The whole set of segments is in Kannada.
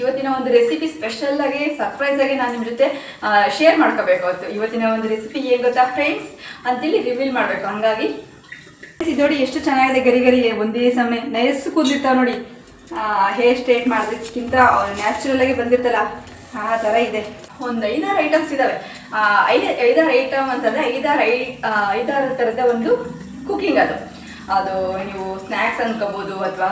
ಇವತ್ತಿನ ಒಂದು ರೆಸಿಪಿ ಸ್ಪೆಷಲ್ ಆಗಿ ಸರ್ಪ್ರೈಸ್ ಆಗಿ ನಾನು ನಿಮ್ಮ ಜೊತೆ ಶೇರ್ ಮಾಡ್ಕೋಬೇಕು ಅವತ್ತು. ಇವತ್ತಿನ ಒಂದು ರೆಸಿಪಿ ಏನು ಗೊತ್ತಾ ಫ್ರೆಂಡ್ಸ್ ಅಂತೇಳಿ ರಿವೀಲ್ ಮಾಡಬೇಕು. ಹಂಗಾಗಿ ನೋಡಿ ಎಷ್ಟು ಚೆನ್ನಾಗಿದೆ ಗರಿ ಗರಿ, ಒಂದೇ ಸಮಯ ನೈಸ್ ಕೂದಲಿರ್ತಾವೆ ನೋಡಿ. ಹೇರ್ ಸ್ಟ್ರೇಟ್ ಮಾಡೋದಕ್ಕಿಂತ ನ್ಯಾಚುರಲ್ ಆಗಿ ಬಂದಿರ್ತಲ್ಲ ಆ ಥರ ಇದೆ. ಒಂದು ಐದಾರು ಐಟಮ್ಸ್ ಇದ್ದಾವೆ ಐದು, ಐದಾರು ಐಟಮ್ ಅಂತಂದರೆ ಐದಾರು ಐ ಐದಾರು ಥರದ ಒಂದು ಕುಕಿಂಗ್ ಅದು. ಅದು ನೀವು ಸ್ನ್ಯಾಕ್ಸ್ ಅನ್ಕೋಬೋದು ಅಥವಾ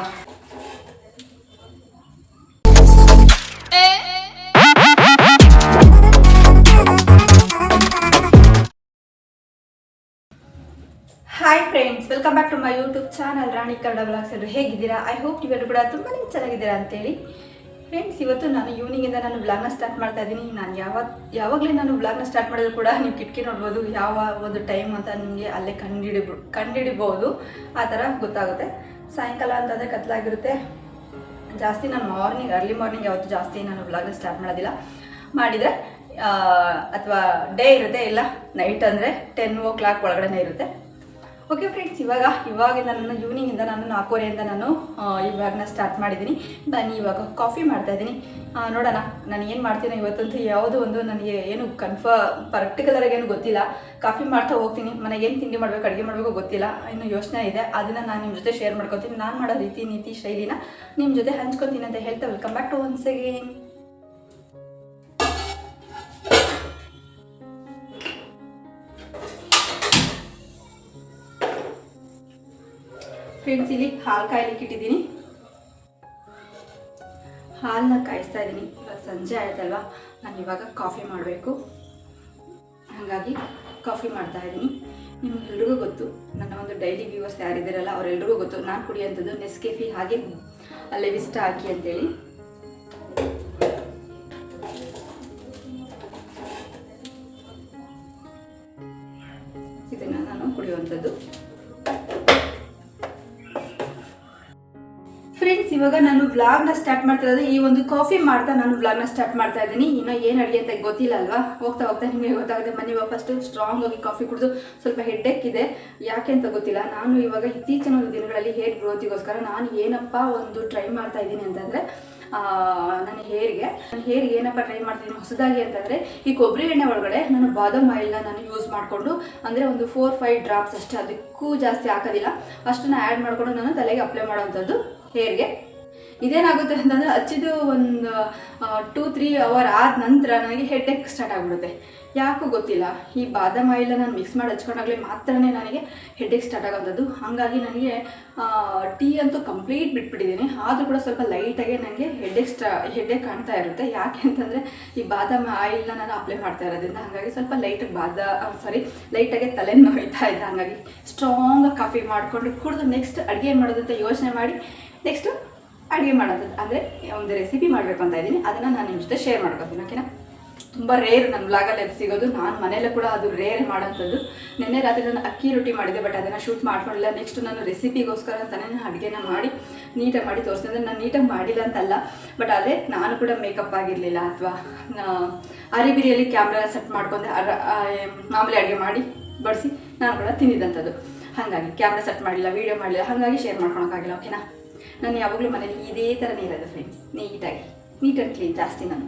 hi friends welcome back to my YouTube channel Rani Kannada blogs ಎಲ್ಲರೂ ಹೇಗಿದ್ದೀರಾ? ಐ ಹೋಪ್ ನೀವೆಲ್ಲರೂ ಕೂಡ ತುಂಬಾ ಚೆನ್ನಾಗಿದ್ದೀರಾ ಅಂತೇಳಿ. ಫ್ರೆಂಡ್ಸ್ ಇವತ್ತು ನಾನು ಈವ್ನಿಂಗಿಂದ ನಾನು ಬ್ಲಾಗ್ನ ಸ್ಟಾರ್ಟ್ ಮಾಡ್ತಾ ಇದ್ದೀನಿ. ನಾನು ಯಾವ ಯಾವಾಗಲೇ ನಾನು ಬ್ಲಾಗ್ನ ಸ್ಟಾರ್ಟ್ ಮಾಡಿದ್ರು ಕೂಡ ನೀವು ಕಿಟಕಿ ನೋಡ್ಬೋದು, ಯಾವ ಒಂದು ಟೈಮ್ ಅಂತ ನಿಮಗೆ ಅಲ್ಲೇ ಕಂಡುಹಿಡಿಬ ಕಂಡುಹಿಡಿಬೋದು ಆ ಥರ ಗೊತ್ತಾಗುತ್ತೆ. ಸಾಯಂಕಾಲ ಅಂತಂದರೆ ಕತ್ಲಾಗಿರುತ್ತೆ. ಜಾಸ್ತಿ ನಾನು ಮಾರ್ನಿಂಗ್ ಅರ್ಲಿ ಮಾರ್ನಿಂಗ್ ಯಾವತ್ತು ಜಾಸ್ತಿ ನಾನು ಬ್ಲಾಗ್ನ ಸ್ಟಾರ್ಟ್ ಮಾಡೋದಿಲ್ಲ. ಮಾಡಿದರೆ ಅಥವಾ ಡೇ ಇರುತ್ತೆ, ಇಲ್ಲ? ನೈಟ್ ಅಂದರೆ ಟೆನ್ ಓ ಕ್ಲಾಕ್ ಒಳಗಡೆ ಇರುತ್ತೆ. ಓಕೆ ಫ್ರೆಂಡ್ಸ್ ಇವಾಗ ಇವಾಗಿಂದ ನಾನು ಈವ್ನಿಂಗಿಂದ ನಾನು ನಾಲ್ಕೂವರೆಯಿಂದ ನಾನು ಇವಾಗನ ಸ್ಟಾರ್ಟ್ ಮಾಡಿದ್ದೀನಿ. ನಾನು ಇವಾಗ ಕಾಫಿ ಮಾಡ್ತಾ ಇದ್ದೀನಿ. ನೋಡೋಣ, ನಾನು ಏನು ಮಾಡ್ತೀನಿ ಇವತ್ತಂತೂ ಯಾವುದೋ ಒಂದು ನನಗೆ ಏನು ಕನ್ಫ ಪರ್ಟಿಕ್ಯುಲರಾಗಿ ಏನು ಗೊತ್ತಿಲ್ಲ. ಕಾಫಿ ಮಾಡ್ತಾ ಹೋಗ್ತೀನಿ. ಮನೆಗೆ ಏನು ತಿಂಡಿ ಮಾಡಬೇಕು, ಅಡುಗೆ ಮಾಡಬೇಕು ಗೊತ್ತಿಲ್ಲ. ಇನ್ನು ಯೋಚನೆ ಇದೆ. ಅದನ್ನು ನಾನು ನಿಮ್ಮ ಜೊತೆ ಶೇರ್ ಮಾಡ್ಕೊತೀನಿ. ನಾನು ಮಾಡೋ ರೀತಿ, ನೀತಿ, ಶೈಲಿನ ನಿಮ್ಮ ಜೊತೆ ಹಂಚ್ಕೊತೀನಿ ಅಂತ ಹೇಳ್ತಾ welcome back to once again friends ಇಲ್ಲಿ ಹಾಲು ಕಾಯ್ಲಿಕ್ಕೆ ಇಟ್ಟಿದ್ದೀನಿ. ಹಾಲನ್ನ ಕಾಯಿಸ್ತಾ ಇದ್ದೀನಿ. ಇವಾಗ ಸಂಜೆ ಆಯ್ತಲ್ವಾ? ನಾನು ಇವಾಗ ಕಾಫಿ ಮಾಡಬೇಕು. ಹಾಗಾಗಿ ಕಾಫಿ ಮಾಡ್ತಾ ಇದ್ದೀನಿ. ನಿಮ್ಗೆಲ್ರಿಗೂ ಗೊತ್ತು, ನನ್ನ ಒಂದು ಡೈಲಿ ವ್ಯೂವರ್ಸ್ ಯಾರಿದ್ದೀರಲ್ಲ, ಅವರೆಲ್ರಿಗೂ ಗೊತ್ತು, ನಾನು ಕುಡಿಯೋಂಥದ್ದು ನೆಸ್ಕೆಫಿ ಹಾಗೆ ಲೆವಿಸ್ಟ ಹಾಕಿ ಅಂತೇಳಿ. ಇವಾಗ ನಾನು ವ್ಲಾಗ್ನ ಸ್ಟಾರ್ಟ್ ಮಾಡ್ತಾ ಇರೋದು ಈ ಒಂದು ಕಾಫಿ ಮಾಡ್ತಾ ನಾನು ವ್ಲಾಗ್ನ ಸ್ಟಾರ್ಟ್ ಮಾಡ್ತಾ ಇದ್ದೀನಿ. ಇನ್ನೂ ಏನು ಅಡುಗೆ ಅಂತ ಗೊತ್ತಿಲ್ಲ ಅಲ್ವಾ? ಹೋಗ್ತಾ ಹೋಗ್ತಾ ನಿಮಗೆ ಗೊತ್ತಾಗುತ್ತೆ. ಮನೆ ಇವಾಗ ಫಸ್ಟು ಸ್ಟ್ರಾಂಗ್ ಆಗಿ ಕಾಫಿ ಕುಡಿದು ಸ್ವಲ್ಪ ಹೆಡ್ಡೆಕ್ ಇದೆ. ಯಾಕೆ ಅಂತ ಗೊತ್ತಿಲ್ಲ. ನಾನು ಇವಾಗ ಇತ್ತೀಚಿನ ಒಂದು ದಿನಗಳಲ್ಲಿ ಹೇರ್ ಗ್ರೋತಿಗೋಸ್ಕರ ನಾನು ಏನಪ್ಪ ಒಂದು ಟ್ರೈ ಮಾಡ್ತಾ ಇದ್ದೀನಿ ಅಂತಂದರೆ ನನ್ನ ಹೇರ್ಗೆ ನನ್ನ ಹೇರ್ಗೆ ಏನಪ್ಪ ಟ್ರೈ ಮಾಡ್ತೀನಿ ಹೊಸದಾಗಿ ಅಂತಂದರೆ, ಈ ಕೊಬ್ಬರಿ ಎಣ್ಣೆ ಒಳಗಡೆ ನಾನು ಬಾದಾಮ್ ಆಯಿಲ್ನ ನಾನು ಯೂಸ್ ಮಾಡಿಕೊಂಡು, ಅಂದರೆ ಒಂದು ಫೋರ್ ಫೈವ್ ಡ್ರಾಪ್ಸ್ ಅಷ್ಟೇ. ಅದಕ್ಕೂ ಜಾಸ್ತಿ ಹಾಕೋದಿಲ್ಲ. ಅಷ್ಟನ್ನು ಆ್ಯಡ್ ಮಾಡಿಕೊಂಡು ನಾನು ತಲೆಗೆ ಅಪ್ಲೈ ಮಾಡೋವಂಥದ್ದು ಹೇರ್ಗೆ ಇದೇನಾಗುತ್ತೆ ಅಂತಂದರೆ ಹಚ್ಚಿದ್ದು ಒಂದು ಟೂ ತ್ರೀ ಅವರ್ ಆದ ನಂತರ ನನಗೆ ಹೆಡ್ಡೇಕ್ ಸ್ಟಾರ್ಟ್ ಆಗಿಬಿಡುತ್ತೆ. ಯಾಕೂ ಗೊತ್ತಿಲ್ಲ. ಈ ಬಾದಾಮ್ ಆಯಿಲ್ ನಾನು ಮಿಕ್ಸ್ ಮಾಡಿ ಹಚ್ಕೊಂಡಾಗಲೇ ಮಾತ್ರನೇ ನನಗೆ ಹೆಡ್ಡೇಕ್ ಸ್ಟಾರ್ಟ್ ಆಗೋಂಥದ್ದು. ಹಾಗಾಗಿ ನನಗೆ ಟೀ ಅಂತೂ ಕಂಪ್ಲೀಟ್ ಬಿಟ್ಬಿಟ್ಟಿದ್ದೀನಿ. ಆದರೂ ಕೂಡ ಸ್ವಲ್ಪ ಲೈಟಾಗೆ ನನಗೆ ಹೆಡ್ಡೇಕ್ ಸ್ಟಾ ಎಕ್ ಕಾಣ್ತಾ ಇರುತ್ತೆ. ಯಾಕೆ ಅಂತಂದರೆ ಈ ಬಾದಾಮ್ ಆಯಿಲ್ನ ನಾನು ಅಪ್ಲೈ ಮಾಡ್ತಾ ಇರೋದ್ರಿಂದ ಹಾಗಾಗಿ ಸ್ವಲ್ಪ ಲೈಟಾಗಿ ಬಾದ ಸಾರಿ ಲೈಟಾಗೆ ತಲೆ ನೋಯ್ತಾ ಇದೆ. ಹಾಗಾಗಿ ಸ್ಟ್ರಾಂಗಾಗಿ ಕಾಫಿ ಮಾಡಿಕೊಂಡು ಕುಡಿದು ನೆಕ್ಸ್ಟ್ ಅಡುಗೆ ಮಾಡೋದಂತ ಯೋಚನೆ ಮಾಡಿ ನೆಕ್ಸ್ಟು ಅಡುಗೆ ಮಾಡೋದು. ಅಂದರೆ ಒಂದು ರೆಸಿಪಿ ಮಾಡಬೇಕು ಅಂತ ಇದ್ದೀನಿ. ಅದನ್ನು ನಾನು ನಿಮ್ಮ ಜೊತೆ ಶೇರ್ ಮಾಡ್ಕೊತೀನಿ ಓಕೆನಾ ತುಂಬ ರೇರ್ ನನ್ನ ಬ್ಲಾಗಲ್ಲಿ ಅದು ಸಿಗೋದು. ನಾನು ಮನೆಯಲ್ಲೇ ಕೂಡ ಅದು ರೇರ್ ಮಾಡೋಂಥದ್ದು ನಿನ್ನೆ ರಾತ್ರಿ ನಾನು ಅಕ್ಕಿ ರೊಟ್ಟಿ ಮಾಡಿದೆ ಬಟ್ ಅದನ್ನು ಶೂಟ್ ಮಾಡ್ಕೊಂಡಿಲ್ಲ. ನೆಕ್ಸ್ಟ್ ನಾನು ರೆಸಿಪಿಗೋಸ್ಕರ ಅಂತಲೇ ಅಡುಗೆನ ಮಾಡಿ, ನೀಟಾಗಿ ಮಾಡಿ ತೋರಿಸ್ತೀನಿ. ಅಂದರೆ ನಾನು ನೀಟಾಗಿ ಮಾಡಿಲ್ಲ ಅಂತಲ್ಲ ಬಟ್ ಆದರೆ ನಾನು ಕೂಡ ಮೇಕಪ್ ಆಗಿರಲಿಲ್ಲ ಅಥವಾ ಅರಿಬಿರಿಯಲ್ಲಿ ಕ್ಯಾಮ್ರಾ ಸೆಟ್ ಮಾಡ್ಕೊಂಡೆ, ಅರ ಮಾಮೂಲಿ ಅಡುಗೆ ಮಾಡಿ ಬಡಿಸಿ, ನಾನು ಕೂಡ ತಿಂದಿದ್ದಂಥದ್ದು. ಹಾಗಾಗಿ ಕ್ಯಾಮ್ರಾ ಸೆಟ್ ಮಾಡಿಲ್ಲ ವೀಡಿಯೋ ಮಾಡಲಿಲ್ಲ ಹಾಗಾಗಿ ಶೇರ್ ಮಾಡ್ಕೊಳಕ್ಕಾಗಿಲ್ಲ ಓಕೆನಾ ನಾನು ಯಾವಾಗಲೂ ಮನೇಲಿ ಇದೇ ಥರನೇ ಇರೋದು ಫ್ರೆಂಡ್ಸ್ ನೀಟಾಗಿ. ನೀಟ್ ಆ್ಯಂಡ್ ಕ್ಲೀನ್ ಜಾಸ್ತಿ ನಾನು.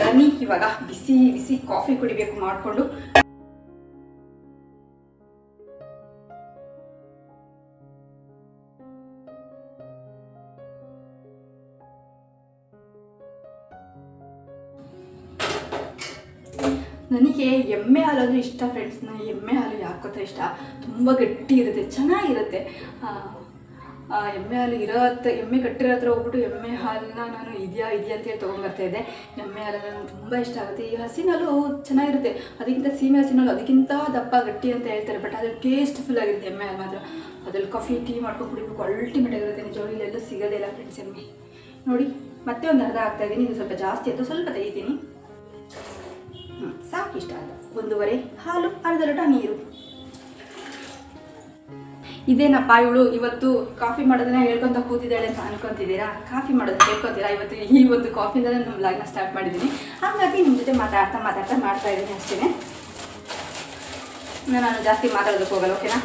ಬನ್ನಿ ಇವಾಗ. ಬಿಸಿ ಬಿಸಿ ಕಾಫಿ ಕುಡಿಬೇಕು ಮಾಡಿಕೊಂಡು. ನನಗೆ ಎಮ್ಮೆ ಹಾಲು ಅಂದರೆ ಇಷ್ಟ ಫ್ರೆಂಡ್ಸ್ ನನಗೆ ಎಮ್ಮೆ ಹಾಲು ಯಾಕೋತ ಇಷ್ಟ? ತುಂಬ ಗಟ್ಟಿ ಇರುತ್ತೆ, ಚೆನ್ನಾಗಿರುತ್ತೆ. ಎಮ್ಮೆ ಹಾಲು ಇರೋ ಹತ್ರ ಎಮ್ಮೆ ಕಟ್ಟಿರೋ ಹತ್ರ ಹೋಗ್ಬಿಟ್ಟು ಎಮ್ಮೆ ಹಾಲನ್ನ ನಾನು ಇದೆಯಾ ಇದೆಯಾ ಅಂತೇಳಿ ತೊಗೊಂಡ್ಬರ್ತಾ ಇದ್ದೆ. ಎಮ್ಮೆ ಹಾಲು ನನಗೆ ತುಂಬ ಇಷ್ಟ ಆಗುತ್ತೆ. ಈ ಹಸಿನ ಹಾಲು ಚೆನ್ನಾಗಿರುತ್ತೆ. ಅದಕ್ಕಿಂತ ಸೀಮೆ ಹಸಿನ ಹಾಲು ಅದಕ್ಕಿಂತ ದಪ್ಪ, ಗಟ್ಟಿ ಅಂತ ಹೇಳ್ತಾರೆ ಬಟ್ ಅದು ಟೇಸ್ಟ್ಫುಲ್ ಆಗಿರುತ್ತೆ ಎಮ್ಮೆ ಹಾಲು ಮಾತ್ರ. ಅದ್ರಲ್ಲಿ ಕಾಫಿ ಟೀ ಮಾಡ್ಕೊಂಡು ಕುಡಿಬೇಕು ಅಲ್ಟಿಮೇಟ್ ಆಗಿರುತ್ತೆ. ನಿಜವಾಗ್ಲೂ ಇಲ್ಲೆಲ್ಲೂ ಸಿಗೋದೇ ಇಲ್ಲ ಫ್ರೆಂಡ್ಸ್ ಎಮ್ಮೆ. ನೋಡಿ, ಮತ್ತೆ ಒಂದು ಅರ್ಧ ಆಗ್ತಾ ಇದ್ದೀನಿ. ಇದು ಸ್ವಲ್ಪ ಜಾಸ್ತಿ ಆಯಿತು, ಸ್ವಲ್ಪ ತೆಗಿತೀನಿ. ಸಾಕಿಷ್ಟ ಅಲ್ಲ ಒಂದೂವರೆ, ಹಾಲು, ಅರ್ಧ ಲೋಟ ನೀರು. ಇದೇನಪ್ಪ ಇವಳು ಇವತ್ತು ಕಾಫಿ ಮಾಡೋದನ್ನ ಹೇಳ್ಕೊಂತ ಕೂತಿದ್ದಾಳೆ ಅಂತ ಅನ್ಕೊಂತಿದ್ದೀರಾ? ಕಾಫಿ ಮಾಡೋದು ಹೇಳ್ಕೊತೀರಾ ಇವತ್ತು ಈ ಒಂದು ಕಾಫಿಯಿಂದ ನಮ್ಮ ಬ್ಲಾಗ್ನ ಸ್ಟಾರ್ಟ್ ಮಾಡಿದ್ದೀನಿ. ಹಾಗಾಗಿ ನಿಮ್ಮ ಜೊತೆ ಮಾತಾಡ್ತಾ ಮಾತಾಡ್ತಾ ಮಾಡ್ತಾ ಇದ್ದೀನಿ ಅಷ್ಟೇ ನಾನು ಜಾಸ್ತಿ ಮಾತಾಡೋದಕ್ಕೆ ಹೋಗಲ್ಲ ಓಕೆನಾ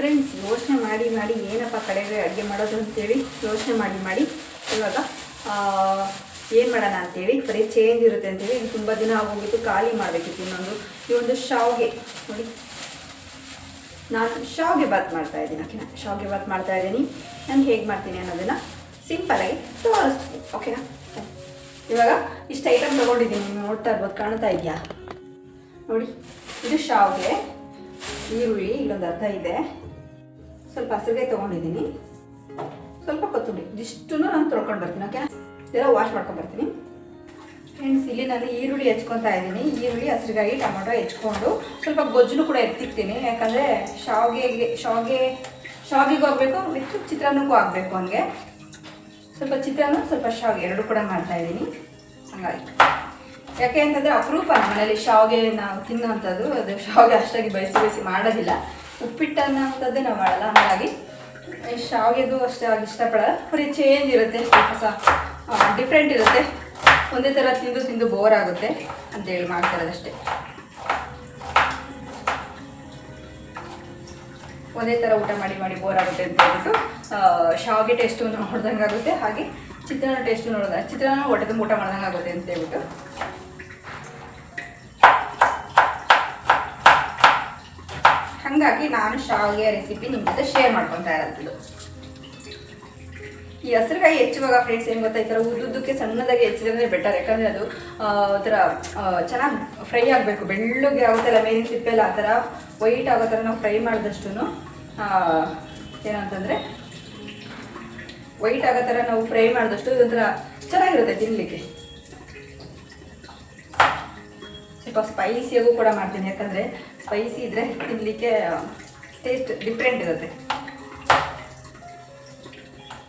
ಫ್ರೆಂಡ್ಸ್ ಯೋಚನೆ ಮಾಡಿ ಮಾಡಿ ಏನಪ್ಪ ಕಡೆಗೆ ಅಡುಗೆ ಮಾಡೋದು ಅಂತೇಳಿ ಯೋಚನೆ ಮಾಡಿ ಮಾಡಿ. ಇವಾಗ ಏನು ಮಾಡೋಣ ಅಂತೇಳಿ, ಬರೀ ಚೇಂಜ್ ಇರುತ್ತೆ ಅಂತೇಳಿ ಇದು ತುಂಬ ದಿನ ಆಗೋಗಿತ್ತು, ಖಾಲಿ ಮಾಡಬೇಕಿತ್ತು ಇನ್ನೊಂದು. ಈ ಒಂದು ಶಾವ್ಗೆ, ನೋಡಿ. ನಾನು ಶಾವ್ಗೆ ಬಾತ್ ಮಾಡ್ತಾ ಇದ್ದೀನಿ. ಓಕೆನಾ? ಶಾವ್ಗೆ ಬಾತ್ ಮಾಡ್ತಾ ಇದ್ದೀನಿ. ನಾನು ಹೇಗೆ ಮಾಡ್ತೀನಿ ಅನ್ನೋದನ್ನು ಸಿಂಪಲಾಗಿ ತೋರಿಸ್ತೀನಿ. ಓಕೆನಾ? ಇವಾಗ ಇಷ್ಟು ಐಟಮ್ ತೊಗೊಂಡಿದ್ದೀನಿ. ನೀವು ನೋಡ್ತಾ ಇರ್ಬೋದು, ಕಾಣ್ತಾ ಇದೆಯಾ? ನೋಡಿ, ಇದು ಶಾವ್ಗೆ, ಈರುಳ್ಳಿ, ಇಲ್ಲೊಂದು ಅರ್ಧ ಇದೆ. ಸ್ವಲ್ಪ ಹಸಿರುಗಾಯಿ ತೊಗೊಂಡಿದ್ದೀನಿ. ಸ್ವಲ್ಪ ಕೊತ್ತಂಬರಿ ಇದಿಷ್ಟು ನಾನು ತೊಳ್ಕೊಂಡು ಬರ್ತೀನಿ ಓಕೆ ಇದೆಲ್ಲ ವಾಶ್ ಮಾಡ್ಕೊಂಡು ಬರ್ತೀನಿ. ಫ್ರೆಂಡ್ಸ್ ಇಲ್ಲಿ ನಾನು ಈರುಳ್ಳಿ ಹೆಚ್ಕೊತಾ ಇದ್ದೀನಿ. ಈರುಳ್ಳಿ, ಹಸಿರುಗಾಯಿ, ಟೊಮೊಟೊ ಹೆಚ್ಕೊಂಡು ಸ್ವಲ್ಪ ಗೊಜ್ಜು ಕೂಡ ಎತ್ತಿಕ್ತೀನಿ. ಯಾಕಂದರೆ ಶಾವಿಗೆಗೆ ಶಾವಿಗೆ, ಶಾವಿಗೆಗೂ ಆಗಬೇಕು, ವಿತ್ ಚಿತ್ರಾನ್ನಕ್ಕೂ ಆಗಬೇಕು ಹಂಗೆ. ಸ್ವಲ್ಪ ಚಿತ್ರಾನ್ನ, ಸ್ವಲ್ಪ ಶಾವಿಗೆ, ಎರಡು ಕೂಡ ಮಾಡ್ತಾಯಿದ್ದೀನಿ ಹಾಗಾಗಿ ಯಾಕೆ ಅಂತಂದರೆ ಅಪರೂಪ ಮನೇಲಿ ಶಾವಿಗೆ ನಾವು ತಿನ್ನೋವಂಥದ್ದು ಅದು ಶಾವಿಗೆ ಅಷ್ಟಾಗಿ ಬಯಸಿ ಬಯಸಿ ಮಾಡೋದಿಲ್ಲ. ಉಪ್ಪಿಟ್ಟು ಅನ್ನೋವಂಥದ್ದೇ ನಾವು ಮಾಡಲ್ಲ. ಹಾಗಾಗಿ ಶಾವಿಗೆದು ಅಷ್ಟೇ ಆಗಿ ಇಷ್ಟಪಡಲ್ಲ. ಬರೀ ಚೇಂಜ್ ಇರುತ್ತೆ ಹೊಸ ಡಿಫ್ರೆಂಟ್ ಇರುತ್ತೆ. ಒಂದೇ ಥರ ತಿಂದು ತಿಂದು ಬೋರ್ ಆಗುತ್ತೆ ಅಂತೇಳಿ ಹೇಳಿ ಇರೋದಷ್ಟೇ ಒಂದೇ ಥರ ಊಟ ಮಾಡಿ ಮಾಡಿ ಬೋರ್ ಆಗುತ್ತೆ ಅಂತ ಹೇಳ್ಬಿಟ್ಟು ಶಾವಿಗೆ ಟೇಸ್ಟು ನೋಡ್ದಂಗೆ ಆಗುತ್ತೆ ಹಾಗೆ ಚಿತ್ರಾನ್ನ ಟೇಸ್ಟು ನೋಡಿದ, ಚಿತ್ರಾನ್ನ ಹೊಟ್ಟೆ ಊಟ ಮಾಡ್ದಂಗೆ ಆಗುತ್ತೆ ಅಂತ ಹೇಳ್ಬಿಟ್ಟು. ಹಾಗಾಗಿ ನಾನು ಶಾವಿಗೆ ರೆಸಿಪಿ ನಿಮ್ಮ ಜೊತೆ ಶೇರ್ ಮಾಡ್ಕೊತಾ ಇರೋದು ಈ ಹಸಿರುಗಾಯಿ ಹೆಚ್ಚುವಾಗ ಫ್ರೆಂಡ್ಸ್ ಏನು ಗೊತ್ತಾ ಈ ಉದ್ದುದ್ದಕ್ಕೆ ಸಣ್ಣದಾಗಿ ಹೆಚ್ಚಿದ್ರೆ ಬೆಟರ್ ಯಾಕಂದರೆ ಅದು ಒಂಥರ ಚೆನ್ನಾಗಿ ಫ್ರೈ ಆಗಬೇಕು. ಬೆಳ್ಳಗೆ ಆಗುತ್ತಲ್ಲ ಮೇಲಿನ ಸಿಪ್ಪೆಲ್ಲ ಆ ಥರ ವೈಟ್ ಆಗೋ ಥರ ನಾವು ಫ್ರೈ ಮಾಡಿದಷ್ಟು ಏನಂತಂದರೆ ವೈಟ್ ಆಗೋ ಥರ ನಾವು ಫ್ರೈ ಮಾಡಿದಷ್ಟು ಇದೊಂಥರ ಚೆನ್ನಾಗಿರುತ್ತೆ ತಿನ್ನಲಿಕ್ಕೆ ಸ್ವಲ್ಪ ಸ್ಪೈಸಿಯಾಗೂ ಕೂಡ ಮಾಡ್ತೀನಿ. ಯಾಕಂದರೆ ಸ್ಪೈಸಿ ಇದ್ದರೆ ತಿನ್ನಲಿಕ್ಕೆ ಟೇಸ್ಟ್ ಡಿಫ್ರೆಂಟ್ ಇರುತ್ತೆ.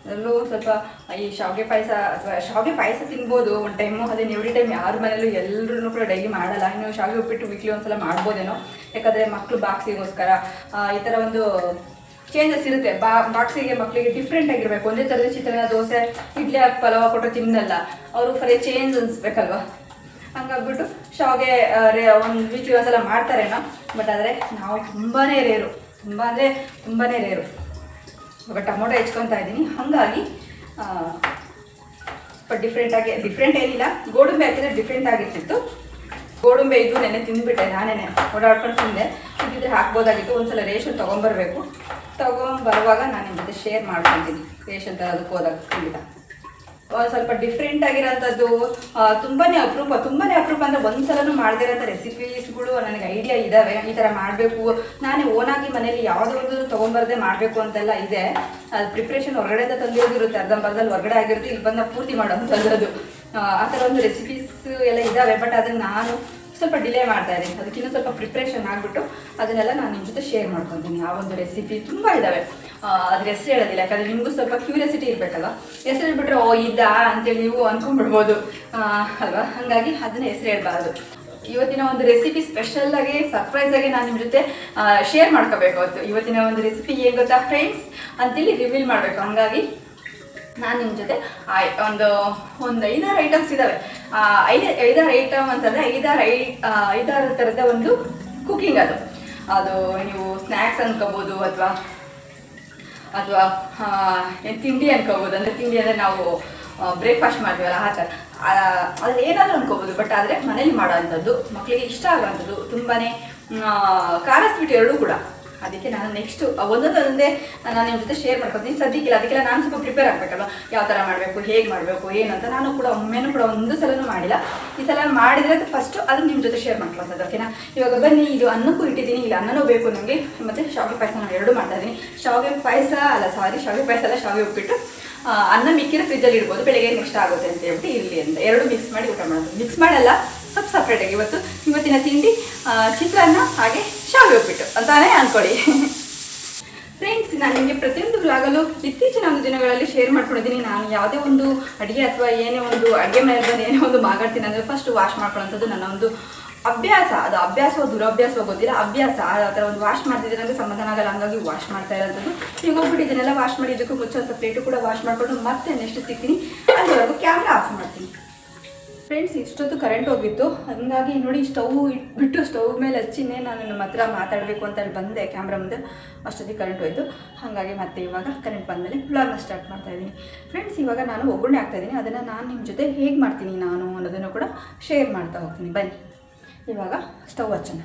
ಅದರಲ್ಲೂ ಸ್ವಲ್ಪ ಈ ಶಾವಿಗೆ ಪಾಯಸ ಅಥವಾ ಶಾವಿಗೆ ಪಾಯಸ ತಿನ್ಬೋದು. ಒಂದು ಟೈಮು ಅದೇನು ಎವ್ರಿ ಟೈಮ್ ಯಾರ ಮನೆಯಲ್ಲೂ ಎಲ್ಲರೂ ಕೂಡ ಡೈಲಿ ಮಾಡಲ್ಲ. ಇನ್ನು ಶಾವಿಗೆ ಉಪ್ಪಿಟ್ಟು ವೀಕ್ಲಿ ಒಂದ್ಸಲ ಮಾಡ್ಬೋದೇನೋ. ಯಾಕಂದರೆ ಮಕ್ಕಳು ಬಾಕ್ಸಿಗೋಸ್ಕರ ಈ ಥರ ಒಂದು ಚೇಂಜಸ್ ಇರುತ್ತೆ. ಬಾ, ಬಾಕ್ಸಿಗೆ ಮಕ್ಕಳಿಗೆ ಡಿಫ್ರೆಂಟ್ ಆಗಿರಬೇಕು. ಒಂದೇ ಥರದ ಚಿತ್ರಾನ್ನ, ದೋಸೆ, ಇಡ್ಲಿ ಹಾಕಿ ಪಲಾವ ಕೊಟ್ಟರೆ ತಿನ್ನಲ್ಲ. ಅವರು ಫರೇ ಚೇಂಜ್ ಅನಿಸ್ಬೇಕಲ್ವಾ? ಹಂಗಾಗ್ಬಿಟ್ಟು ಶಾವಿಗೆ ಒಂದು ವೀಕ್ಲಿ ಒಂದ್ಸಲ ಮಾಡ್ತಾರೇನೋ ಬಟ್ ಆದರೆ ನಾವು ತುಂಬಾ ರೇರು ತುಂಬ ಅಂದರೆ ತುಂಬಾ ರೇರು ಇವಾಗ ಟೊಮೊಟೊ ಹೆಚ್ಕೊತಾ ಇದ್ದೀನಿ. ಹಾಗಾಗಿ ಬಟ್ ಡಿಫ್ರೆಂಟಾಗಿ ಡಿಫ್ರೆಂಟ್ ಏನಿಲ್ಲ. ಗೋಡಂಬೆ ಹಾಕಿದ್ರೆ ಡಿಫ್ರೆಂಟ್ ಆಗಿರ್ತಿತ್ತು. ಗೋಡಂಬೆ ಇದು ನೆನೆ ತಿಂದುಬಿಟ್ಟೆ ನಾನೇ ಓಡಾಡ್ಕೊಂಡು ತಿಂದೆ. ಇದ್ದಿದ್ರೆ ಹಾಕ್ಬೋದಾಗಿತ್ತು. ಒಂದ್ಸಲ ರೇಷನ್ ತೊಗೊಂಬರ್ಬೇಕು. ತೊಗೊಂಬರುವಾಗ ನಾನು ನಿಮ್ಮ ಜೊತೆ ಶೇರ್ ಮಾಡ್ಕೊತೀನಿ. ರೇಷನ್ ತರೋದಕ್ಕೆ ಹೋದಾಗ, ಖಂಡಿತ. ಸ್ವಲ್ಪ ಡಿಫ್ರೆಂಟ್ ಆಗಿರೋಂಥದ್ದು ತುಂಬಾನೇ ಅಪರೂಪ ತುಂಬಾನೇ ಅಪರೂಪ ಅಂದರೆ ಒಂದ್ಸಲನೂ ಮಾಡದಿರೋಂಥ ರೆಸಿಪೀಸ್ಗಳು ನನಗೆ ಐಡಿಯಾ ಇದ್ದಾವೆ ಈ ಥರ ಮಾಡಬೇಕು. ನಾನೇ ಓನಾಗಿ ಮನೇಲಿ ಯಾವುದೋ ಒಂದು ತೊಗೊಂಬರದೆ ಮಾಡಬೇಕು ಅಂತೆಲ್ಲ ಇದೆ. ಅದು ಪ್ರಿಪ್ರೇಷನ್ ಹೊರಗಡೆಯಿಂದ ತಂದಿರೋದಿರುತ್ತೆ ಅರ್ಧಂಬರ್ಧಲ್ಲಿ ಹೊರಗಡೆ ಆಗಿರುತ್ತೆ, ಇಲ್ಲಿ ಬಂದ ಪೂರ್ತಿ ಮಾಡೋಂಥದ್ದು ಆ ಥರ ಒಂದು ರೆಸಿಪೀಸ್ ಎಲ್ಲ ಇದ್ದಾವೆ ಬಟ್ ಅದನ್ನು ನಾನು ಸ್ವಲ್ಪ ಡಿಲೇ ಮಾಡ್ತಾ ಇದ್ದೀನಿ. ಅದಕ್ಕಿಂತ ಸ್ವಲ್ಪ ಪ್ರಿಪ್ರೇಷನ್ ಆಗಿಬಿಟ್ಟು ಅದನ್ನೆಲ್ಲ ನಾನು ನಿಮ್ಮ ಜೊತೆ ಶೇರ್ ಮಾಡ್ಕೊತೀನಿ. ಆ ಒಂದು ರೆಸಿಪಿ ತುಂಬ ಇದ್ದಾವೆ ಅದ್ರ ಹೆಸರು ಹೇಳೋದಿಲ್ಲ, ಯಾಕಂದರೆ ನಿಮಗೂ ಸ್ವಲ್ಪ ಕ್ಯೂರಿಯಾಸಿಟಿ ಇರಬೇಕಲ್ಲ ಹೆಸರು ಹೇಳ್ಬಿಟ್ರೆ, ಓ, ಇದ್ದಾ, ಅಂತೇಳಿ ನೀವು ಅಂದ್ಕೊಂಡ್ಬಿಡ್ಬೋದು ಅಲ್ವಾ? ಹಾಗಾಗಿ ಅದನ್ನ ಹೆಸರು ಹೇಳ್ಬಾರ್ದು. ಇವತ್ತಿನ ಒಂದು ರೆಸಿಪಿ ಸ್ಪೆಷಲ್ ಆಗಿ ಸರ್ಪ್ರೈಸ್ ಆಗಿ ನಾನು ನಿಮ್ಮ ಜೊತೆ ಶೇರ್ ಮಾಡ್ಕೋಬೇಕು ಅವತ್ತು. ಇವತ್ತಿನ ಒಂದು ರೆಸಿಪಿ ಏನು ಗೊತ್ತಾ ಫ್ರೆಂಡ್ಸ್ ಅಂತೇಳಿ ರಿವೀಲ್ ಮಾಡಬೇಕು. ಹಂಗಾಗಿ ನಾನು ನಿಮ್ಮ ಜೊತೆ ಒಂದು ಒಂದು ಐದಾರು ಐಟಮ್ಸ್ ಇದ್ದಾವೆ ಐದು, ಐದಾರು ಐಟಮ್ ಅಂತಂದರೆ ಐದಾರು ಐ ಐದಾರು ಥರದ ಒಂದು ಕುಕಿಂಗ್ ಅದು. ಅದು ನೀವು ಸ್ನ್ಯಾಕ್ಸ್ ಅನ್ಕೋಬೋದು ಅಥವಾ ಅಥವಾ ತಿಂಡಿ ಅನ್ಕೋಬೋದು. ಅಂದರೆ ತಿಂಡಿ ಅಂದರೆ ನಾವು ಬ್ರೇಕ್ಫಾಸ್ಟ್ ಮಾಡ್ತೀವಲ್ಲ ಆ ಥರ. ಅದ್ರಲ್ಲಿ ಏನಾದರೂ ಅನ್ಕೋಬೋದು ಬಟ್ ಆದರೆ ಮನೇಲಿ ಮಾಡೋ ಅಂಥದ್ದು ಮಕ್ಕಳಿಗೆ ಇಷ್ಟ ಆಗೋವಂಥದ್ದು ತುಂಬಾ ಖಾರ ಸ್ವೀಟ್ ಎರಡೂ ಕೂಡ. ಅದಕ್ಕೆ ನಾನು ನೆಕ್ಸ್ಟು ಒಂದೊಂದೊಂದೇ ನಾನು ನಿಮ್ಮ ಜೊತೆ ಶೇರ್ ಮಾಡ್ಕೊತೀನಿ ಸದ್ಯಕ್ಕಿಲ್ಲ ಅದಕ್ಕೆಲ್ಲ ನಾನು ಸ್ವಲ್ಪ ಪ್ರಿಪೇರ್ ಆಗಬೇಕಲ್ಲ ಯಾವ ಥರ ಮಾಡಬೇಕು, ಹೇಗೆ ಮಾಡಬೇಕು, ಏನು ಅಂತ ನಾನು ಕೂಡ ಒಮ್ಮೆನೂ ಕೂಡ ಒಂದು ಸಲನೂ ಮಾಡಿಲ್ಲ. ಈ ಸಲ ಮಾಡಿದರೆ ಅದು ಫಸ್ಟು ಅದನ್ನು ನಿಮ್ಮ ಜೊತೆ ಶೇರ್ ಮಾಡ್ಕೊಳ್ತದೆ ಓಕೆನಾ ಇವಾಗ ಬನ್ನಿ, ಇದು ಅನ್ನಕ್ಕೂ ಇಟ್ಟಿದ್ದೀನಿ. ಇಲ್ಲ, ಅನ್ನನೂ ಬೇಕು ನನಗೆ ಮತ್ತು ಶಾವಿಗೆ ಪಾಯಸ ನಾನು ಎರಡು ಮಾಡ್ತಾ ಇದ್ದೀನಿ. ಶಾವಿಗೆ ಪಾಯಸ ಅಲ್ಲ ಸಾರಿ ಶಾವಿಗೆ ಪಾಯಸ ಅಲ್ಲ, ಶಾವಿಗೆ ಉಪ್ಪಿಟ್ಟು. ಅನ್ನ ಮಿಕ್ಕಿರೋ ಫ್ರಿಜ್ಜಲ್ಲಿ ಇಡ್ಬೋದು. ಬೆಳಗ್ಗೆ ನೆಕ್ಸ್ಟ್ ಆಗುತ್ತೆ ಅಂತ ಹೇಳ್ಬಿಟ್ಟು ಇರಲಿ ಅಂತ. ಎರಡು ಮಿಕ್ಸ್ ಮಾಡಿ ಊಟ ಮಾಡೋದು. ಮಿಕ್ಸ್ ಮಾಡಲ್ಲ, ಸ್ವಲ್ಪ ಸಪ್ರೇಟಾಗಿ ಇವತ್ತು, ಇವತ್ತಿನ ತಿಂಡಿ ಚಿತ್ರಾನ್ನ, ಹಾಗೆ ಶಾವಿಗೆ ಉಪ್ಪಿಟ್ಟು ಅಂತಾನೆ ಅನ್ಕೊಳ್ಳಿ. ಫ್ರೆಂಡ್ಸ್ ನಾನು ನಿಮಗೆ ಪ್ರತಿಯೊಂದು ಬ್ಲಾಗಲ್ಲೂ ಇತ್ತೀಚಿನ ಒಂದು ದಿನಗಳಲ್ಲಿ ಶೇರ್ ಮಾಡ್ಕೊಂಡಿದ್ದೀನಿ. ನಾನು ಯಾವುದೇ ಒಂದು ಅಡುಗೆ ಅಥವಾ ಏನೇ ಒಂದು ಅಡುಗೆ ಮನೆಯಲ್ಲಿ ಏನೇ ಒಂದು ಮಾತಾಡ್ತೀನಿ ಅಂದರೆ ಫಸ್ಟ್ ವಾಶ್ ಮಾಡ್ಕೊಳ್ಳೋಂಥದ್ದು ನನ್ನ ಒಂದು ಅಭ್ಯಾಸ. ಅದು ಅಭ್ಯಾಸವೋ ದುರಭ್ಯಾಸವೋ ಗೊತ್ತಿಲ್ಲ. ಅಭ್ಯಾಸ, ಆ ಥರ ಒಂದು ವಾಶ್ ಮಾಡ್ತಿದ್ದೀನಿ ಅಂದರೆ ಸಮಾಧಾನ ಆಗಲ್ಲ. ಹಂಗಾಗಿ ವಾಶ್ ಮಾಡ್ತಾ ಇರೋಂಥದ್ದು ಈಗ ಹೋಗ್ಬಿಟ್ಟು ಇದನ್ನೆಲ್ಲ ವಾಶ್ ಮಾಡಿ ಇದಕ್ಕೂ ಪ್ಲೇಟು ಕೂಡ ವಾಶ್ ಮಾಡಿಕೊಂಡು ಮತ್ತೆ ನೆಕ್ಸ್ಟ್ ಸಿಗ್ತೀನಿ ಅಲ್ಲಿವರೆಗೂ ಕ್ಯಾಮ್ರಾ ಆಫ್ ಮಾಡ್ತೀನಿ. ಫ್ರೆಂಡ್ಸ್ ಇಷ್ಟೊತ್ತು ಕರೆಂಟ್ ಹೋಗಿತ್ತು. ಹಂಗಾಗಿ ನೋಡಿ ಸ್ಟವ್ ಇಟ್ಬಿಟ್ಟು ಸ್ಟವ್ ಮೇಲೆ ಹಚ್ಚಿನೇ ನಾನು ನಿಮ್ಮ ಹತ್ರ ಮಾತಾಡಬೇಕು ಅಂತ ಹೇಳಿ ಬಂದೆ ಕ್ಯಾಮ್ರಾ ಮುಂದೆ. ಅಷ್ಟೊತ್ತಿಗೆ ಕರೆಂಟ್ ಹೋಯಿತು. ಹಾಗಾಗಿ ಮತ್ತೆ ಇವಾಗ ಕರೆಂಟ್ ಬಂದಮೇಲೆ ಬ್ಲಾಗ್ನ ಸ್ಟಾರ್ಟ್ ಮಾಡ್ತಾ ಇದ್ದೀನಿ. ಫ್ರೆಂಡ್ಸ್ ಇವಾಗ ನಾನು ಒಗ್ಗರಣೆ ಆಗ್ತಾ ಇದ್ದೀನಿ. ಅದನ್ನು ನಾನು ನಿಮ್ಮ ಜೊತೆ ಹೇಗೆ ಮಾಡ್ತೀನಿ ನಾನು ಅನ್ನೋದನ್ನು ಕೂಡ ಶೇರ್ ಮಾಡ್ತಾ ಹೋಗ್ತೀನಿ. ಬನ್ನಿ. ಇವಾಗ ಸ್ಟವ್ ಹಚ್ಚೋಣ.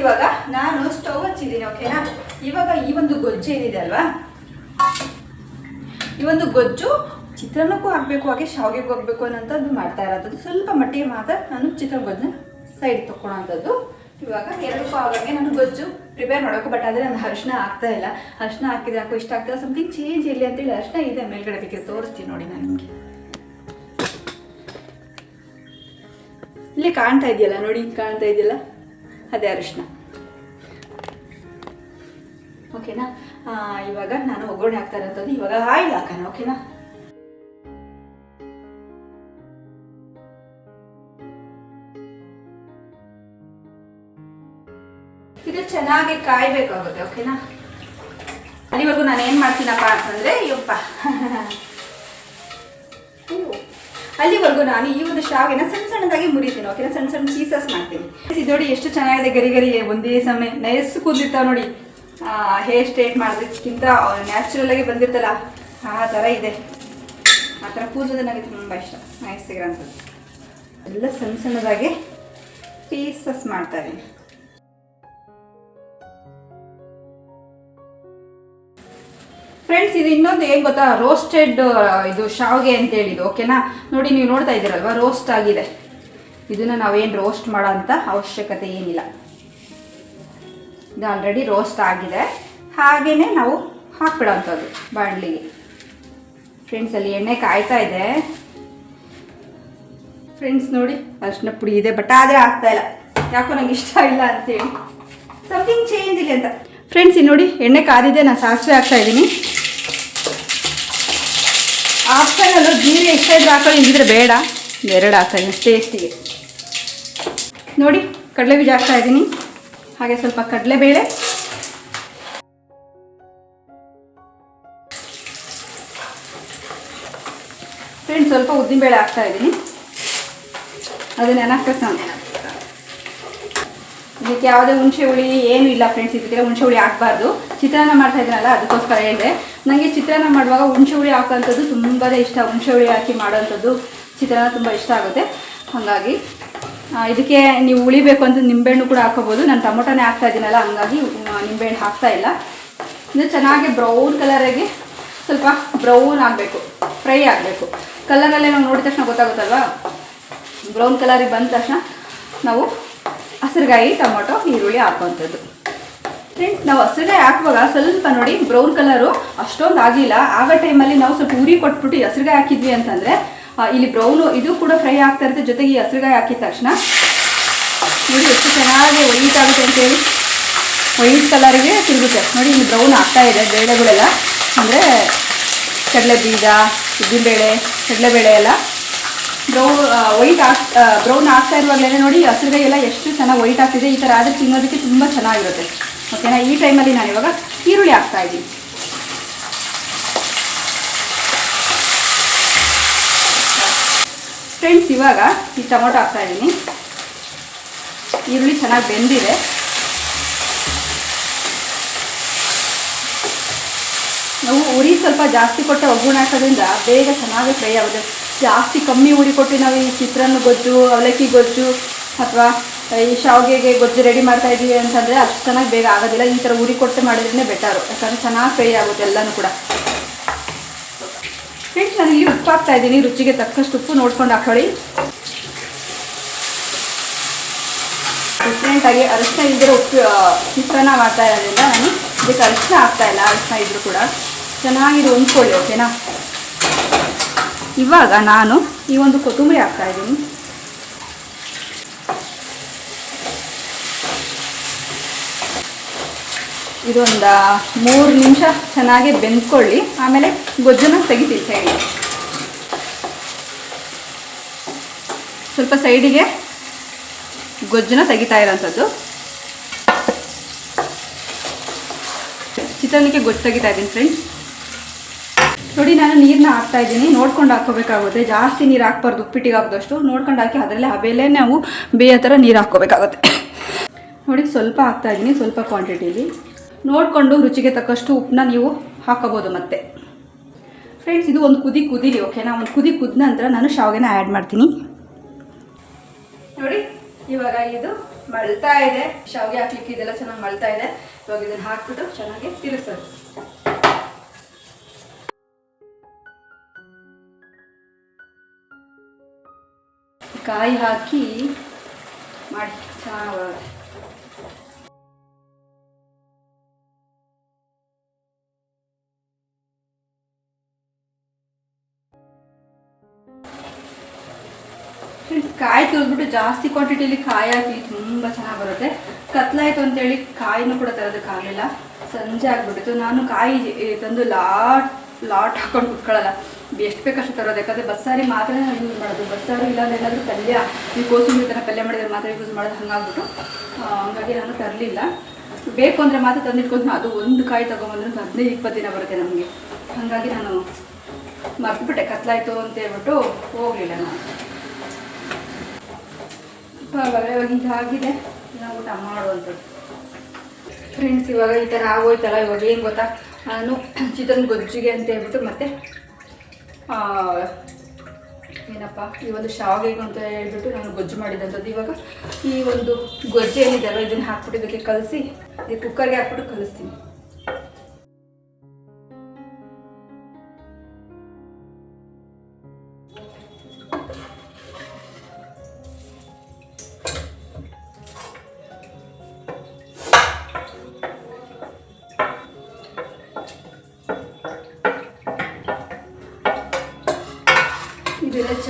ಇವಾಗ ನಾನು ಸ್ಟವ್ ಹಚ್ಚಿದ್ದೀನಿ ಓಕೆನಾ ಇವಾಗ ಈ ಒಂದು ಗೊಜ್ಜು ಏನಿದೆ ಅಲ್ವಾ? ಈ ಒಂದು ಗೊಜ್ಜು ಚಿತ್ರಾನ್ನಕ್ಕೂ ಹಾಕಬೇಕು, ಹಾಗೆ ಶಾವಿಗೆಗೂ ಹಾಕಬೇಕು ಅನ್ನೋಂಥದ್ದು ಮಾಡ್ತಾ ಇರೋದು. ಸ್ವಲ್ಪ ಮಟ್ಟಿಗೆ ಮಾತ್ರ ನಾನು ಚಿತ್ರಾನ್ನ ಗೊಜ್ಜನ್ನ ಸೈಡ್ ತೊಗೊಳೋಂಥದ್ದು ಇವಾಗ ಎರಡಕ್ಕೂ ಆಗಾಗೆ ನಾನು ಗೊಜ್ಜು ಪ್ರಿಪೇರ್ ಮಾಡಬೇಕು ಬಟ್ ಆದರೆ ನಾನು ಅರಿಶಿನ ಆಗ್ತಾ ಇಲ್ಲ. ಅರಿಶಿನ ಹಾಕಿದ್ರೆ ಯಾಕೋ ಇಷ್ಟ ಆಗ್ತಾ ಸಮಥಿಂಗ್ ಚೇಂಜ್ ಇರಲಿ ಅಂತೇಳಿ ಅರಿಶಿನ ಇದೆ ಮೇಲ್ಗಡೆ ಬೇಕಿದ್ರೆ ತೋರಿಸ್ತೀನಿ ನೋಡಿ ನಾನು ನಿಮಗೆ. ಇಲ್ಲಿ ಕಾಣ್ತಾ ಇದೆಯಲ್ಲ ನೋಡಿ, ಕಾಣ್ತಾ ಇದೆಯಲ್ಲ? ಅದೇ ಅರಿಶಿನ ಓಕೆನಾ? ಇವಾಗ ನಾನು ಒಗ್ಗರಣೆ ಹಾಕ್ತಾ ಇರೋಂಥದ್ದು ಇವಾಗ ಆಯಿಲ್ ಹಾಕೋಣ, ಓಕೆನಾ? ಇದು ಚೆನ್ನಾಗಿ ಕಾಯ್ಬೇಕಾಗುತ್ತೆ, ಓಕೆನಾ? ಅಲ್ಲಿವರೆಗೂ ನಾನು ಏನು ಮಾಡ್ತೀನಪ್ಪ ಅಂತಂದ್ರೆ ಯಪ್ಪ. ಅಲ್ಲಿವರೆಗೂ ನಾನು ಈ ಒಂದು ಶಾವಿಗೆನ ಸಣ್ಣ ಸಣ್ಣದಾಗಿ ಮುರಿತೀನಿ, ಓಕೆನಾ? ಸಣ್ಣ ಸಣ್ಣ ಪೀಸಸ್ ಮಾಡ್ತೀನಿ. ನೋಡಿ ಎಷ್ಟು ಚೆನ್ನಾಗಿದೆ ಗರಿ ಗರಿ, ಒಂದೇ ಸಮಯ ನೈಸ್ ಕೂದಿರ್ತಾವೆ ನೋಡಿ. ಹೇರ್ ಸ್ಟ್ರೇಟ್ ಮಾಡೋದಕ್ಕಿಂತ ನ್ಯಾಚುರಲ್ ಆಗಿ ಬಂದಿರ್ತಲ್ಲ, ಆ ಥರ ಇದೆ. ಆ ಥರ ಕೂದಲು ನನಗೆ ತುಂಬ ಇಷ್ಟ. ನೈಸ್ ಸಿಗೋಂಥದ್ದು ಎಲ್ಲ ಸಣ್ಣ ಸಣ್ಣದಾಗಿ ಪೀಸಸ್ ಮಾಡ್ತಾರೆ ಫ್ರೆಂಡ್ಸ್ ಇದು ಇನ್ನೊಂದು ಏನು ಗೊತ್ತಾ? ರೋಸ್ಟೆಡ್ ಇದು ಶಾವಿಗೆ ಅಂತ ಹೇಳಿದ್ದು ಓಕೆನಾ ನೋಡಿ, ನೀವು ನೋಡ್ತಾ ಇದ್ದೀರಲ್ವ? ರೋಸ್ಟ್ ಆಗಿದೆ. ಇದನ್ನು ನಾವೇನು ರೋಸ್ಟ್ ಮಾಡೋ ಅಂತ ಅವಶ್ಯಕತೆ ಏನಿಲ್ಲ. ಇದು ಆಲ್ರೆಡಿ ರೋಸ್ಟ್ ಆಗಿದೆ. ಹಾಗೆಯೇ ನಾವು ಹಾಕ್ಬಿಡೋಂಥದ್ದು ಬಾಣಲಿಗೆ. ಫ್ರೆಂಡ್ಸ್ ಅಲ್ಲಿ ಎಣ್ಣೆ ಕಾಯ್ತಾ ಇದೆ. ಫ್ರೆಂಡ್ಸ್ ನೋಡಿ ಅರ್ಶಿನ ಪುಡಿ ಇದೆ ಬಟ್ ಆದರೆ ಆಗ್ತಾ ಇಲ್ಲ. ಯಾಕೋ ನಂಗೆ ಇಷ್ಟ ಇಲ್ಲ ಅಂತೇಳಿ ಸಮಥಿಂಗ್ ಚೇಂಜ್ ಇಲ್ಲ ಅಂತ. ಫ್ರೆಂಡ್ಸ್ ಇಲ್ಲಿ ನೋಡಿ, ಎಣ್ಣೆ ಕಾದಿದೆ, ನಾನು ಸಾಸಿವೆ ಹಾಕ್ತಾ ಇದ್ದೀನಿ. ಆಪ್ಷನಲ್ಲು ಜೀರಿಗೆ ಇಷ್ಟ ಇದ್ರೆ ಬೇಡ. ಎರಡು ಹಾಕ್ತಾ ಇದ್ದೀನಿ ಟೇಸ್ಟಿಗೆ ನೋಡಿ, ಕಡಲೆ ಬೀಜ ಹಾಕ್ತಾ ಇದ್ದೀನಿ. ಹಾಗೆ ಸ್ವಲ್ಪ ಕಡಲೆಬೇಳೆ. ಫ್ರೆಂಡ್ಸ್ ಸ್ವಲ್ಪ ಉದ್ದಿನಬೇಳೆ ಹಾಕ್ತಾ ಇದ್ದೀನಿ. ಅದನ್ನ ನೆನಕ್ಬೇಕು ನಾನು ಇದಕ್ಕೆ ಯಾವುದೇ ಹುಣಸೆ ಹುಳಿ ಏನು ಇಲ್ಲ ಫ್ರೆಂಡ್ಸ್ ಇದಕ್ಕೆ ಹುಣಸೆ ಹುಳಿ ಹಾಕಬಾರ್ದು. ಚಿತ್ರಾನ್ನ ಮಾಡ್ತಾ ಇದ್ದೀನಲ್ಲ, ಅದಕ್ಕೋಸ್ಕರ ಹೇಳಿದೆ. ನನಗೆ ಚಿತ್ರಾನ್ನ ಮಾಡುವಾಗ ಹುಣಸೆ ಹುಳಿ ಹಾಕೋಂಥದ್ದು ತುಂಬಾ ಇಷ್ಟ. ಹುಣಸೆ ಹುಳಿ ಹಾಕಿ ಮಾಡೋವಂಥದ್ದು ಚಿತ್ರಾನ್ನ ತುಂಬ ಇಷ್ಟ ಆಗುತ್ತೆ. ಹಾಗಾಗಿ ಇದಕ್ಕೆ ನೀವು ಉಳಿಬೇಕು ಅಂತ ನಿಂಬೆಹಣ್ಣು ಕೂಡ ಹಾಕೋಬೋದು ನಾನು ಟೊಮೊಟೊನೇ ಹಾಕ್ತಾ ಇದ್ದೀನಲ್ಲ, ಹಂಗಾಗಿ ನಿಂಬೆಹಣ್ಣು ಹಾಕ್ತಾ ಇಲ್ಲ. ಇದು ಚೆನ್ನಾಗಿ ಬ್ರೌನ್ ಕಲರಾಗಿ ಸ್ವಲ್ಪ ಬ್ರೌನ್ ಆಗಬೇಕು ಫ್ರೈ ಆಗಬೇಕು. ಕಲರಲ್ಲೇ ನಾವು ನೋಡಿದ ತಕ್ಷಣ ಗೊತ್ತಾಗುತ್ತಲ್ವಾ? ಬ್ರೌನ್ ಕಲರಿಗೆ ಬಂದ ತಕ್ಷಣ ನಾವು ಹಸಿರುಗಾಯಿ, ಟೊಮೊಟೊ, ಈರುಳ್ಳಿ ಹಾಕುವಂಥದ್ದು ಫ್ರೆಂಡ್ಸ್ ನಾವು ಹಸಿರುಗಾಯಿ ಹಾಕುವಾಗ ಸ್ವಲ್ಪ ನೋಡಿ ಬ್ರೌನ್ ಕಲರು ಅಷ್ಟೊಂದು ಆಗಿಲ್ಲ. ಆಗ ಟೈಮಲ್ಲಿ ನಾವು ಸ್ವಲ್ಪ ಉರಿ ಕೊಟ್ಬಿಟ್ಟು ಹಸಿರುಗಾಯಿ ಹಾಕಿದ್ವಿ ಅಂತಂದರೆ ಇಲ್ಲಿ ಬ್ರೌನು ಇದು ಕೂಡ ಫ್ರೈ ಆಗ್ತಾ ಇರುತ್ತೆ. ಜೊತೆಗೆ ಈ ಹಸಿರುಗಾಯಿ ಹಾಕಿದ ತಕ್ಷಣ ನೋಡಿ ಎಷ್ಟು ಚೆನ್ನಾಗಿ ವೈಟ್ ಆಗುತ್ತೆ ಅಂತೇಳಿ ವೈಟ್ ಕಲರ್ಗೆ ತಿರುಗುತ್ತೆ. ನೋಡಿ ಇಲ್ಲಿ ಬ್ರೌನ್ ಆಗ್ತಾ ಇದೆ ಬೇಳೆಗಳೆಲ್ಲ. ಅಂದರೆ ಕಡಲೆ ಬೀಜ ಉದ್ದಿನಬೇಳೆ, ಕಡಲೆಬೇಳೆ ಎಲ್ಲ. ಬ್ರೌನ್ ವೈಟ್ ಆಗ್ ಬ್ರೌನ್ ಆಗ್ತಾ ಇರುವಾಗಲೇ ನೋಡಿ ಹಸಿರುಗಾಯಿ ಎಲ್ಲ ಎಷ್ಟು ಚೆನ್ನಾಗಿ ವೈಟ್ ಆಗ್ತಿದೆ. ಈ ಥರ ಆದರೆ ತಿನ್ನೋದಕ್ಕೆ ತುಂಬ ಚೆನ್ನಾಗಿರುತ್ತೆ. ಓಕೆನಾ ಈ ಟೈಮಲ್ಲಿ ನಾನು ಇವಾಗ ಈರುಳ್ಳಿ ಹಾಕ್ತಾ ಇದ್ದೀನಿ. ಫ್ರೆಂಡ್ಸ್, ಇವಾಗ ಈ ಟೊಮೊಟೊ ಹಾಕ್ತಾ ಇದ್ದೀನಿ. ಈರುಳ್ಳಿ ಚೆನ್ನಾಗಿ ಬೆಂದಿದೆ. ನಾವು ಉರಿ ಸ್ವಲ್ಪ ಜಾಸ್ತಿ ಕೊಟ್ಟು ಒಗ್ಗರಣೆ ಹಾಕೋದ್ರಿಂದ ಬೇಗ ಚೆನ್ನಾಗಿ ಫ್ರೈ ಆಗುತ್ತೆ. ಜಾಸ್ತಿ ಕಮ್ಮಿ ಉರಿ ಕೊಟ್ಟು ನಾವು ಈ ಚಿತ್ರಾನ್ನ ಗೊಜ್ಜು, ಅವಲಕ್ಕಿ ಗೊಜ್ಜು ಅಥವಾ ಈ ಶಾವಿಗೆಗೆ ಗೊಜ್ಜು ರೆಡಿ ಮಾಡ್ತಾ ಇದ್ದೀವಿ ಅಂತಂದರೆ ಅಷ್ಟು ಚೆನ್ನಾಗಿ ಬೇಗ ಆಗೋದಿಲ್ಲ. ಈ ಥರ ಉರಿ ಕೊಟ್ಟು ಮಾಡಿದ್ರೇ ಬೆಟರು ಯಾಕಂದರೆ ಚೆನ್ನಾಗಿ ಫ್ರೈ ಆಗುತ್ತೆ ಎಲ್ಲನೂ ಕೂಡ. ಫ್ರೆಂಡ್ಸ್ ನಾನು ಇಲ್ಲಿ ಉಪ್ಪು ಹಾಕ್ತಾ ಇದ್ದೀನಿ. ರುಚಿಗೆ ತಕ್ಕಷ್ಟು ಉಪ್ಪು ನೋಡ್ಕೊಂಡು ಹಾಕೊಳ್ಳಿ. ಡಿಫ್ರೆಂಟಾಗಿ ಅರಿಶಿನ ಇದ್ದರೆ ಉಪ್ಪು ಚಿತ್ರಾನ್ನ ಮಾಡ್ತಾ ಇರೋದ್ರಿಂದ ನಾನು ಇದಕ್ಕೆ ಅರಿಶಿನ ಹಾಕ್ತಾ ಇಲ್ಲ, ಅರಿಶಿನ ಇದ್ರು ಕೂಡ. ಚೆನ್ನಾಗಿದು ಹೊಂದ್ಕೊಳ್ಳಿ ಓಕೆನಾ ಇವಾಗ ನಾನು ಈ ಒಂದು ಕೊತ್ತಂಬರಿ ಹಾಕ್ತಾ ಇದ್ದೀನಿ. ಇದೊಂದು ಮೂರು ನಿಮಿಷ ಚೆನ್ನಾಗಿ ಬೆಂದ್ಕೊಳ್ಳಿ. ಆಮೇಲೆ ಗೊಜ್ಜನ್ನ ತೆಗಿತೀವಿ ಸೈಡಿಗೆ ಸ್ವಲ್ಪ ಸೈಡಿಗೆ ಗೊಜ್ಜನ್ನ ತೆಗಿತಾ ಇರೋಂಥದ್ದು. ಚಿತ್ರಾನ್ನಕ್ಕೆ ಗೊಜ್ಜು ತೆಗಿತಾ ಇದ್ದೀನಿ ಫ್ರೆಂಡ್ಸ್ ನೋಡಿ, ನಾನು ನೀರನ್ನ ಹಾಕ್ತಾ ಇದ್ದೀನಿ. ನೋಡ್ಕೊಂಡು ಹಾಕೋಬೇಕಾಗುತ್ತೆ ಜಾಸ್ತಿ ನೀರು ಹಾಕ್ಬಾರ್ದು. ಉಪ್ಪಿಟ್ಟಿಗೆ ಹಾಕಿದಷ್ಟು. ನೋಡ್ಕೊಂಡು ಹಾಕಿ ಅದರಲ್ಲಿ ಹಬೇಲೇ ನಾವು ಬೇಯೋ ಥರ ನೀರು ಹಾಕ್ಕೋಬೇಕಾಗುತ್ತೆ. ನೋಡಿ, ಸ್ವಲ್ಪ ಹಾಕ್ತಾ ಇದ್ದೀನಿ. ಸ್ವಲ್ಪ ಕ್ವಾಂಟಿಟೀಲಿ ನೋಡಿಕೊಂಡು ರುಚಿಗೆ ತಕ್ಕಷ್ಟು ಉಪ್ಪನ್ನ ನೀವು ಹಾಕೋಬೋದು ಮತ್ತೆ. ಫ್ರೆಂಡ್ಸ್ ಇದು ಒಂದು ಕುದಿ ಕುದೀಲಿ ಓಕೆನಾ ಒಂದು ಕುದಿ ಕುದ ನಂತರ ನಾನು ಶಾವಿಗೆನ ಆ್ಯಡ್ ಮಾಡ್ತೀನಿ. ನೋಡಿ, ಇವಾಗ ಇದು ಮಳ್ತಾ ಇದೆ. ಶಾವಿಗೆ ಹಾಕ್ಲಿಕ್ಕೆ ಇದೆಲ್ಲ ಚೆನ್ನಾಗಿ ಮಳ್ತಾ ಇದೆ. ಇವಾಗ ಇದನ್ನು ಹಾಕ್ಬಿಟ್ಟು ಚೆನ್ನಾಗಿ ತಿರುಗಿಸೋದು. ಕಾಯಿ ಹಾಕಿ ಮಾಡಿ. ಚೆನ್ನಾಗಿ ಕಾಯಿ ತುರಿದ್ಬಿಟ್ಟು ಜಾಸ್ತಿ ಕ್ವಾಂಟಿಟಿಲಿ ಕಾಯಿ ಹಾಕಿ ತುಂಬ ಚೆನ್ನಾಗಿ ಬರುತ್ತೆ. ಕತ್ಲಾಯ್ತು ಅಂತೇಳಿ ಕಾಯಿನೂ ಕೂಡ ತರೋದಕ್ಕಾಗಲಿಲ್ಲ ಸಂಜೆ ಆಗಿಬಿಟ್ಟಿತ್ತು. ನಾನು ಕಾಯಿ ತಂದು ಲಾಟ್ ಲಾಟ್ ಹಾಕೊಂಡು ಕುತ್ಕೊಳ್ಳಲ್ಲ. ಎಷ್ಟು ಬೇಕಷ್ಟು ತರೋದು? ಯಾಕಂದರೆ ಬಸ್ಸಾರಿ ಮಾತ್ರ ಯೂಸ್ ಮಾಡೋದು. ಬಸ್ಸಾರು ಇಲ್ಲಾಂದ್ರೆ ಏನಾದರೂ ಪಲ್ಯ, ಈ ಕೋಸಂಬರಿ ಥರ ಪಲ್ಯ ಮಾಡಿದ್ರೆ ಮಾತ್ರ ಯೂಸ್ ಮಾಡೋದು ಹಂಗಾಗ್ಬಿಟ್ಟು. ಹಾಗಾಗಿ ನಾನು ತರಲಿಲ್ಲ. ಬೇಕು ಅಂದರೆ ಮಾತ್ರ ತಂದಿಟ್ಕೊಂಡು ಅದು ಒಂದು ಕಾಯಿ ತೊಗೊಂಬಂದ್ರೆ ಹದಿನೈದು, ಇಪ್ಪತ್ತು ದಿನ ಬರುತ್ತೆ ನಮಗೆ. ಹಾಗಾಗಿ ನಾನು ಮರ್ತ್ಬಿಟ್ಟೆ. ಕತ್ಲಾಯಿತು ಅಂತ ಹೇಳ್ಬಿಟ್ಟು ಹೋಗಲಿಲ್ಲ ನಾನು. ಪರವಾಗಿಲ್ಲ, ಇವಾಗ ಇದಾಗಿದೆ ನಾವು ಊಟ ಮಾಡುವಂಥದ್ದು ಫ್ರೆಂಡ್ಸ್ ಇವಾಗ ಈ ಥರ ಆಗೋಯ್ತಲ್ಲ, ಇವಾಗ ಏನು ಗೊತ್ತಾ? ನಾನು ಚಿಕನ್ ಗೊಜ್ಜಿಗೆ ಅಂತ ಹೇಳ್ಬಿಟ್ಟು ಮತ್ತೆ ಏನಪ್ಪ, ಈ ಒಂದು ಶಾವಿಗೆ ಅಂತ ಹೇಳ್ಬಿಟ್ಟು ನಾನು ಗೊಜ್ಜು ಮಾಡಿದಂಥದ್ದು. ಇವಾಗ ಈ ಒಂದು ಗೊಜ್ಜು ಏನಿದೆಯಲ್ಲ ಇದನ್ನು ಹಾಕ್ಬಿಟ್ಟು ಇದಕ್ಕೆ ಕಲಸಿ ಕುಕ್ಕರ್ಗೆ ಹಾಕ್ಬಿಟ್ಟು ಕಲಿಸ್ತೀನಿ.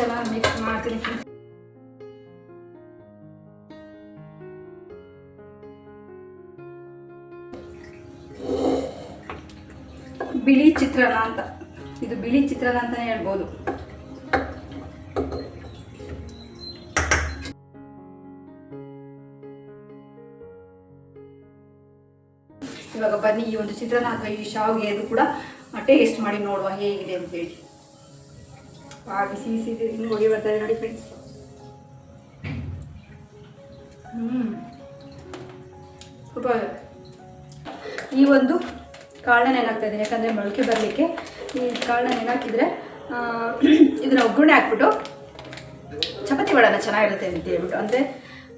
ಚೆನ್ನಾಗಿ ಮಿಕ್ಸ್ ಮಾಡ್ತೀನಿ. ಬಿಳಿ ಚಿತ್ರಾನ್ನ ಅಂತ ಇದು ಬಿಳಿ ಚಿತ್ರಾನ್ನ ಅಂತಾನೆ ಹೇಳ್ಬೋದು ಇವಾಗ ಬನ್ನಿ ಈ ಒಂದು ಚಿತ್ರಾನ್ನ ಅಥವಾ ಈ ಶಾವಿಗೆ ಅದು ಕೂಡ ಟೇಸ್ಟ್ ಮಾಡಿ ನೋಡುವ ಹೇಗಿದೆ ಅಂತೇಳಿ ಆ ಬಿಸಿ ಬಿಸಿ ಇದೆ ಹಿಂಗೆ ಹೋಗಿ ಬರ್ತಾರೆ ನೋಡಿ ಫ್ರೆಂಡ್ಸ್ ಹ್ಞೂ ಸೂಪರ್. ಈ ಒಂದು ಕಾಳನ್ನ ನೆನಾಗ್ತಾ ಇದ್ದೀನಿ ಯಾಕಂದರೆ ಮೊಳಕೆ ಬರಲಿಕ್ಕೆ ಈ ಕಾಳನ್ನ ಇದನ್ನು ಇದನ್ನ ಒಗ್ಗರಣೆ ಹಾಕ್ಬಿಟ್ಟು ಚಪಾತಿ ಮಾಡೋಣ ಚೆನ್ನಾಗಿರುತ್ತೆ ಅಂತ ಹೇಳ್ಬಿಟ್ಟು. ಅಂದರೆ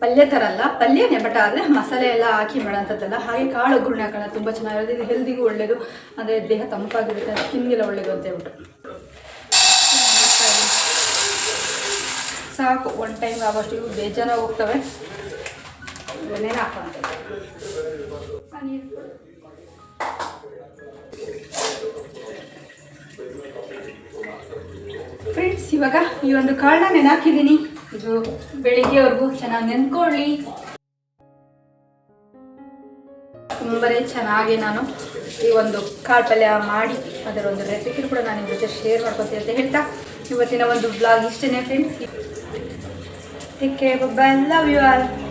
ಪಲ್ಯ ಥರ ಅಲ್ಲ ಪಲ್ಯನೇ ಬಟ್ ಆದರೆ ಮಸಾಲೆ ಎಲ್ಲ ಹಾಕಿ ಮಾಡೋಂಥದ್ದಲ್ಲ. ಹಾಗೆ ಕಾಳು ಒಗ್ಗರಣೆ ಹಾಕೋಣ, ತುಂಬ ಚೆನ್ನಾಗಿರುತ್ತೆ. ಇದು ಹೆಲ್ದಿಗೂ ಒಳ್ಳೆಯದು ಅಂದರೆ ದೇಹ ತಂಪಾಗಿರುತ್ತೆ ಸ್ಕಿನ್ಗೆಲ್ಲ ಒಳ್ಳೆಯದು ಅಂತ ಹೇಳ್ಬಿಟ್ಟು. ಸಾಕು ಒನ್ ಟೈಮ್ ಆಗೋಷ್ಟು ಇವು ಬೇಜಾರಾಗಿ ಹೋಗ್ತವೆ. ಇವನ್ನೇನು ಹಾಕೋಂಥದ್ದು ಫ್ರೆಂಡ್ಸ್ ಇವಾಗ ಈ ಒಂದು ಕಾಳನ್ನ ನೆನಾಕಿದ್ದೀನಿ. ಇದು ಬೆಳಿಗ್ಗೆವರೆಗೂ ಚೆನ್ನಾಗಿ ನೆನ್ಕೊಳ್ಳಿ. ತುಂಬನೇ ಚೆನ್ನಾಗಿ ನಾನು ಈ ಒಂದು ಕಾಳು ಪಲ್ಯ ಮಾಡಿ ಅದರ ಒಂದು ರೆಸಿಪಿ ಕೂಡ ನಾನು ನಿಮ್ಮ ಶೇರ್ ಮಾಡ್ಕೊತೀನಿ ಅಂತ ಹೇಳ್ತಾ ಇವತ್ತಿನ ಒಂದು ಬ್ಲಾಗ್ ಇಷ್ಟೇ friends Take care. Bye bye. Love you all.